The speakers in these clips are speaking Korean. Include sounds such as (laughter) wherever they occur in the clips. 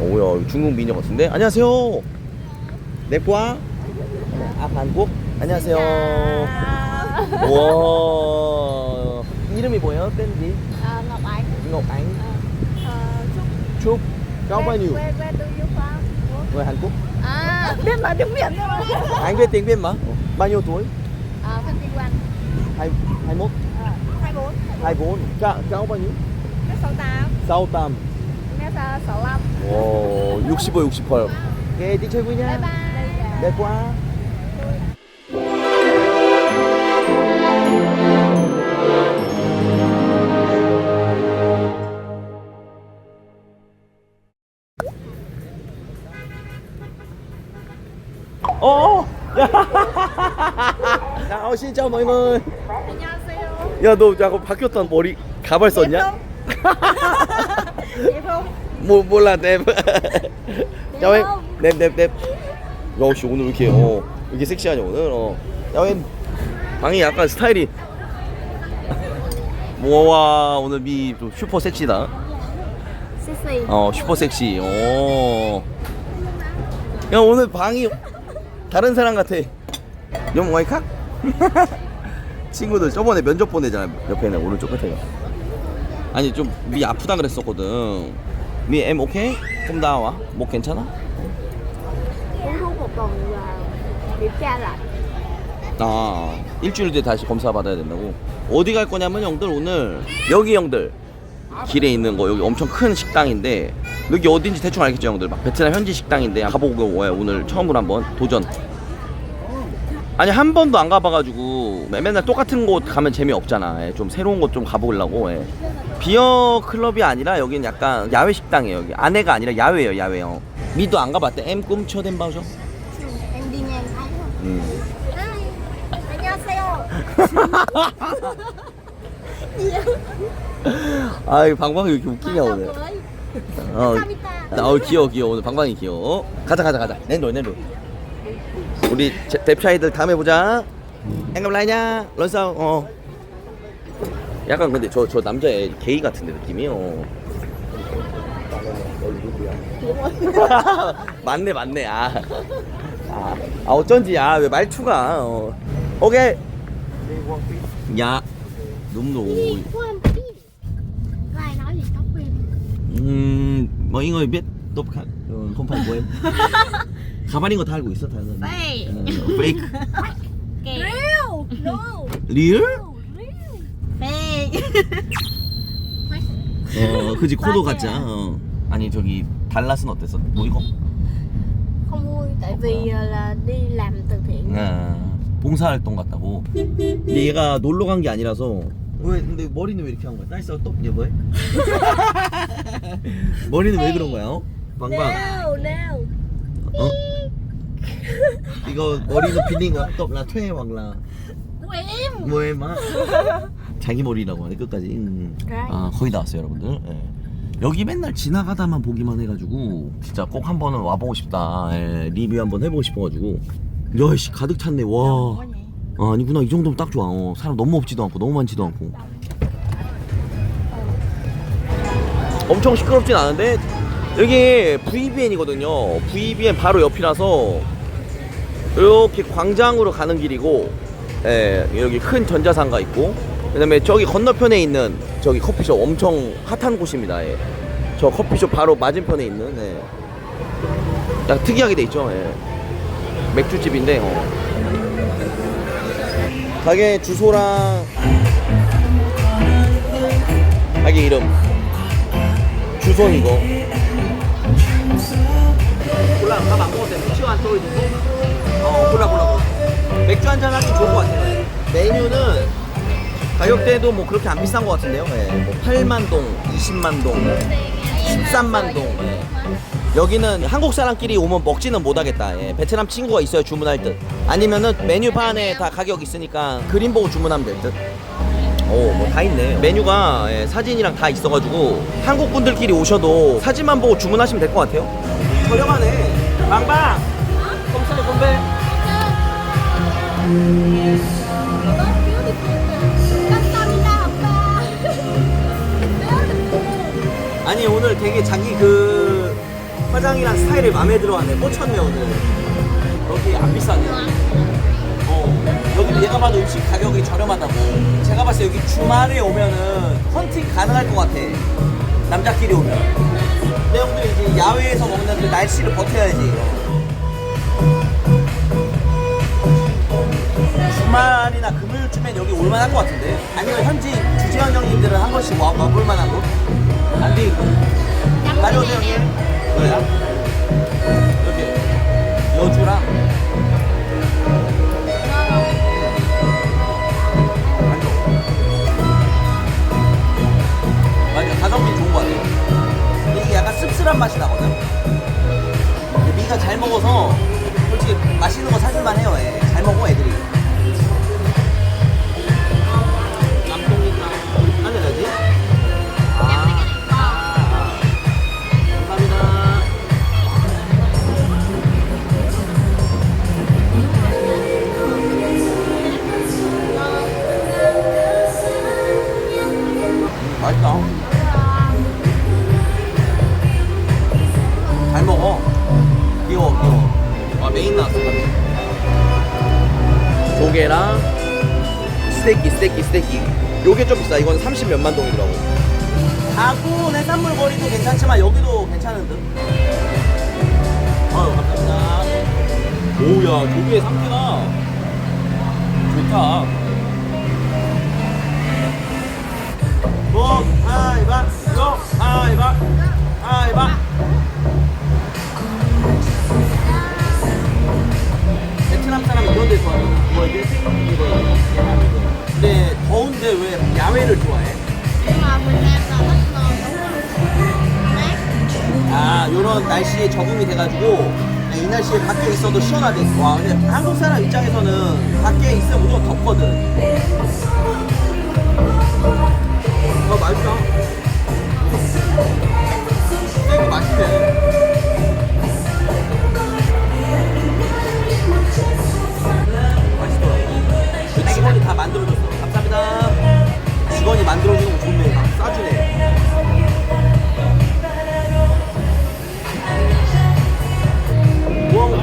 오야 중국 미녀 같은데 안녕하세요 네포아 아 한국 안녕하세요 와 이름이 뭐예요 밴디 Ờ, Ngọc Ánh Ngọc Ánh Ờ, Trúc Trúc Cao bao nhiêu Quê, quê từ du khoa người Hàn Quốc À, biết mà tiếng Việt thôi mà anh biết tiếng Việt mà bao nhiêu tuổi Ờ, Phan Kinh Quan hai hai mốt Ờ, 24 hai bốn cao cao bao nhiêu Mét 68 sáu tám Ờ, 65오 65, 68 오케이 đi chơi vui Bye nha bye đẹp quá 어! 야! 야, 어, xin mọi người. 안녕하세요 야, 너 약간 바뀌었던 머리 가발 썼냐? Không? 뭐 몰라 넵. (laughs) 야, 왜? không? 넵, 넵, 넵. 역시 오늘 왜 이렇게 어 이렇게 섹시하냐 오늘 어. 야, 왜 방이 약간 스타일이 (laughs) 뭐와 오늘 미좀 슈퍼 섹시다. 어 슈퍼 섹시. 오. 야 오늘 방이 다른 사람 같아. 영 와이칵? (laughs) 친구들 저번에 면접 보내잖아 옆에는 오른쪽 끝에가. 아니 좀 미 아프다 그랬었거든. 미엠 오케이? 좀 나와. 뭐 괜찮아? 아 일주일 뒤에 다시 검사 받아야 된다고. 어디 갈 거냐면 형들 오늘 여기 형들 길에 있는 거 여기 엄청 큰 식당인데 여기 어딘지 대충 알겠죠 형들 막 베트남 현지 식당인데 가보고 오늘 처음으로 한번 도전 아니 한 번도 안 가봐가지고 맨날 똑같은 곳 가면 재미없잖아. 예, 좀 새로운 곳 좀 가보려고 예. 비어 클럽이 아니라 여기는 약간 야외 식당이에요 여기. 안에가 아니라 야외예요 야외요 미도 안 가봤대. 엠 꿈쳐 바죠 ngang thấy không? 음. 안녕하세요. (laughs) 아이 방방이 왜 이렇게 웃기냐 오늘 어, 감사합니다. 어 귀여워 귀여워. 오늘 방방이 귀여워. 가자 가자 가자. 낸롤 낸롤 우리 제- 뎁샤이들 다음에 보자. 앵감라이냐 런싸 어. 약간 근데 저 저 남자애 게이 같은데 느낌이 어. (laughs) 맞네 맞네. 아, 아, 아 어쩐지 아왜 말투가 어. 오케이. 야. 놈놈 Quên biết Có ai nói gì tóc em 음, mọi người biết tốt không phải. 가발인 거 다 알고 있어. 어, fake. Real No 리얼? Fake 어, 그지 코도. 가짜. 어. 아니 저기 달랏은 어땠어? 뭐 이거? Không vui Tại vì ờ, là đi làm từ thiện 아, 봉사활동 같다고. 근데 (laughs) 얘가 놀러 간 게 아니라서. 왜 근데 머리는 왜 이렇게 한 거야? 또얘 뭐해? (laughs) 머리는 왜 그런 거야? 어? 방방. No no 어? 이거 머리는 빌린 거야? 또 나 퇴 왕라. Của em 뭐해 마 자기 머리라고 하네 끝까지. 음. 아 거의 다 왔어요 여러분들. 예. 여기 맨날 지나가다만 보기만 해가지고 진짜 꼭 한 번은 와보고 싶다. 예, 리뷰 한번 해보고 싶어가지고. 야씨 가득 찼네 와. 아, 아니구나. 이 정도면 딱 좋아. 어, 사람 너무 없지도 않고 너무 많지도 않고. 엄청 시끄럽진 않은데 여기 VBN이거든요. VBN 바로 옆이라서 이렇게 광장으로 가는 길이고 예, 여기 큰 전자상가 있고 그다음에 저기 건너편에 있는 저기 커피숍 엄청 핫한 곳입니다. 예. 저 커피숍 바로 맞은편에 있는 예. 약간 특이하게 돼 있죠. 예. 맥주집인데 어. 가게 주소랑 가게 이름 주소는 이거 콜라 밥안 때 맥주 한 떠올리고 어 콜라 콜라 콜라 맥주 한잔 하기 좋을 것 같아요 메뉴는 가격대도 뭐 그렇게 안 비싼 것 같은데요 예. 뭐 8만 동, 20만 동, 13만 동 예. 여기는 한국 사람끼리 오면 먹지는 못하겠다 예. 베트남 친구가 있어야 주문할 듯 아니면은 메뉴판에 다 가격 있으니까 그림 보고 주문하면 될듯 오, 뭐 다 있네. 메뉴가 예, 사진이랑 다 있어가지고 한국 분들끼리 오셔도 사진만 보고 주문하시면 될 것 같아요. 저렴하네. 빵빵. 꼼살이 건배. 아니 오늘 되게 자기 그 화장이랑 스타일이 마음에 들어하네. 꽂혔네 오늘. 여기 안 비싸네. 어 여기도 얘가 봐도 음식 가격이 저렴하다고. 제가 봤을 때 여기 주말에 오면은 헌팅 가능할 것 같아. 남자끼리 오면. 근데 형들 이제 야외에서 먹는 그 날씨를 버텨야지. 주말이나 금요일쯤엔 여기 올만할 것 같은데. 아니면 현지 주재원 형님들은 한 번씩 와, 와볼 만하고 안돼 다녀오세요 형님. 뭐야? 이렇게 여주랑? 맞아 가성비 좋은 것 같아요. 이게 약간 씁쓸한 맛이 나거든? 근데 미가 잘 먹어서 솔직히 맛있는 거 사줄만 해요 애. 잘 먹어 애들이 스테이키 스테이키 요게 좀 비싸. 이건 30 몇만 동이더라고. 가구 해산물 거리도 괜찮지만 여기도 괜찮은 듯 아유 감사합니다. 오야 조개 상태가 좋다. 뭐 하이바 요 하이바 하이바. 베트남 사람 이런 데 좋아하잖아. 뭐 이게 근데 왜 야외를 좋아해? 아 이런 날씨에 적응이 돼가지고 이 날씨에 밖에 있어도 시원하대. 와 근데 한국 사람 입장에서는 밖에 있으면 무조건 덥거든. 와 맛있다. 이거 맛있네. 만들어주는 거 좋네. 막 싸주네. 뭐?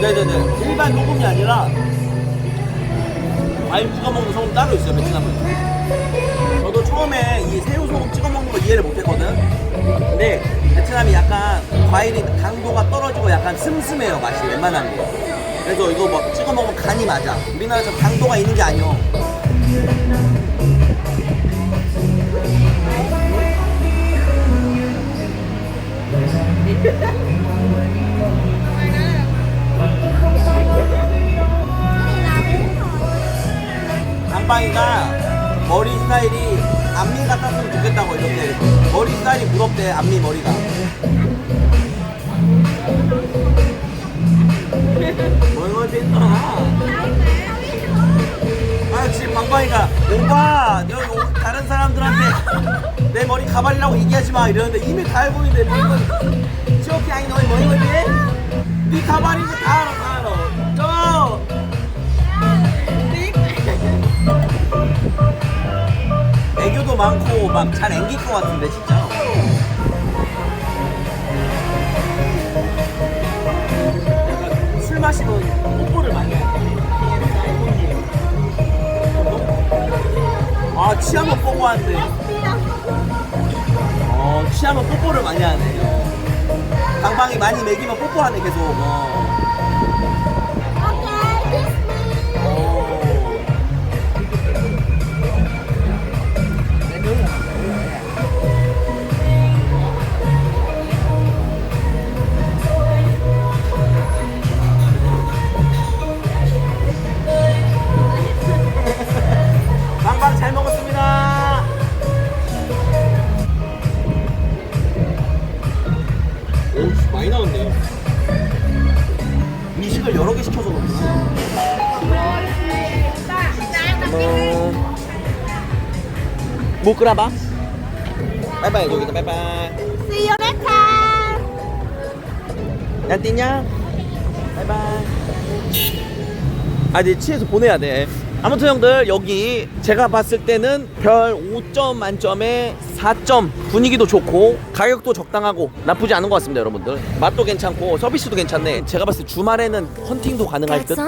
네네네. 일반 소금이 아니라 과일 찍어 먹는 소금 따로 있어요, 베트남은. 저도 처음에 이 새우 이해를 못했거든. 근데 베트남이 약간 과일이 강도가 떨어지고 약간 슴슴해요, 맛이 웬만하면. 그래서 이거 뭐 찍어 먹으면 간이 맞아. 우리나라에서 강도가 있는 게 아니요. 강빵이가 (laughs) 머리 스타일이 앞니 같았으면 좋겠다고 이렇게 머리 스타일이 부럽대 앞니 머리가. 뭘 됐나 아 지금 방방이가 오빠 너 오- 다른 사람들한테 내 머리 가발이라고 얘기하지 마. 이러는데 이미 다 알고 있는데 저기 아니 너의 머리 걸리 네 가발인 거다 알아 다. 알아 애교도 많고 막 잘 앵길 것 같은데 진짜. 약간 술 마시면 뽀뽀를 많이 해. 아 취하면 뽀뽀한대. 어 취하면 뽀뽀를 많이 하네. 어. 방방이 많이 먹이면 뽀뽀하네 계속. 어. 못 끌어봐? 바이바이 여기다 바이바이 See you next time. 난 뛰냐? 바이바이 아 이제 취해서 보내야 돼. 아무튼 형들 여기 제가 봤을 때는 별 5점 만점에 4점 분위기도 좋고 가격도 적당하고 나쁘지 않은 것 같습니다 여러분들. 맛도 괜찮고 서비스도 괜찮네. 제가 봤을 때 주말에는 헌팅도 가능할 듯